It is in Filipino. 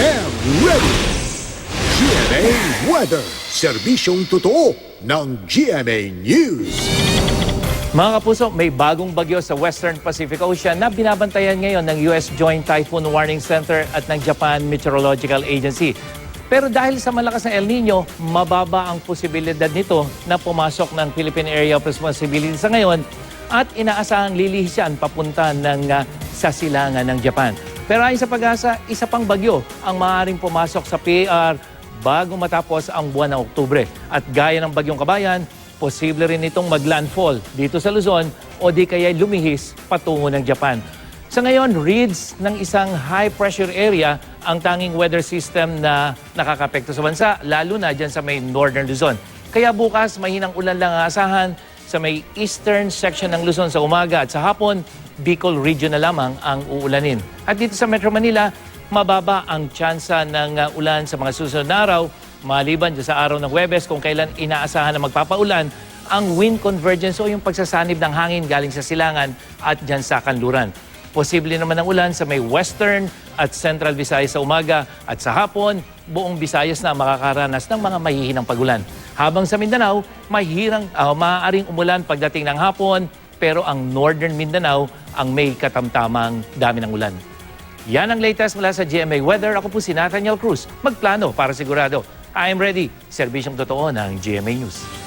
am ready! GMA Weather, serbisyong totoo ng GMA News. Mga kapuso, may bagong bagyo sa Western Pacific Ocean na binabantayan ngayon ng US Joint Typhoon Warning Center at ng Japan Meteorological Agency. Pero dahil sa malakas na El Nino, mababa ang posibilidad nito na pumasok ng Philippine Area of Responsibility sa ngayon at inaasahang lilihis yan papunta ng ah, sa silangan ng Japan. Pero ayon sa pag-asa, isa pang bagyo ang maaaring pumasok sa PAR bago matapos ang buwan ng Oktubre. At gaya ng bagyong kabayan, posible rin itong maglandfall dito sa Luzon o di kaya lumihis patungo ng Japan. Sa ngayon, reads ng isang high pressure area ang tanging weather system na nakakapekto sa bansa, lalo na dyan sa may northern Luzon. Kaya bukas, mahinang ulan lang ang asahan sa may eastern section ng Luzon sa umaga at sa hapon, Bicol region na lamang ang uulanin. At dito sa Metro Manila, mababa ang tsansa ng uh, ulan sa mga susunod na araw maliban sa araw ng Huwebes kung kailan inaasahan na magpapaulan ang wind convergence o yung pagsasanib ng hangin galing sa silangan at dyan sa kanluran. Posible naman ang ulan sa may western at central Visayas sa umaga at sa hapon, buong Visayas na makakaranas ng mga mahihinang pagulan. Habang sa Mindanao, mahirang, uh, maaaring umulan pagdating ng hapon, pero ang northern Mindanao ang may katamtamang dami ng ulan. Yan ang latest mula sa GMA Weather. Ako po si Nathaniel Cruz. Magplano para sigurado. I am ready. Serbisyong totoo ng GMA News.